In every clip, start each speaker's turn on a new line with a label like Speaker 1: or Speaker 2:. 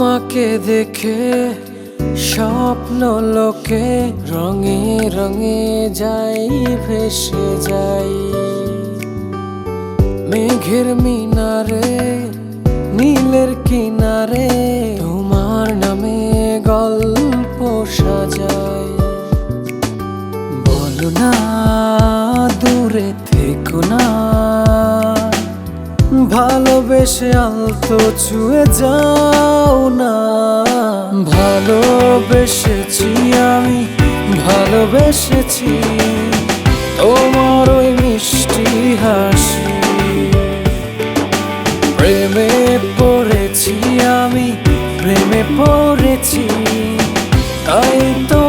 Speaker 1: তোমাকে দেখে স্বপ্ন লোকে রঙে রঙে যাই, ভেসে যাই। মেঘের মিনারে, নীলের কিনারে তোমার নামে গল্প সাজাই। বলো না, দূরে থেকো না। ভালোবেসে আলতো ছুঁয়ে যাও না। ভালোবেসেছি আমি, ভালোবেসেছি তোমার ওই মিষ্টি হাসি। প্রেমে পড়েছি আমি, প্রেমে পড়েছি, তাই তো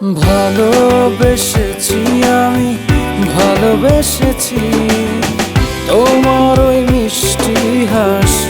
Speaker 1: ভালোবেসেছি আমি ভালোবেসেছি। তোমার ওই মিষ্টি হাসি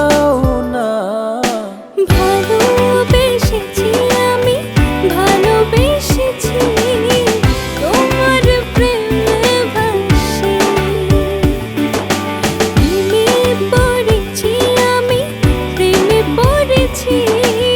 Speaker 2: পড়েছি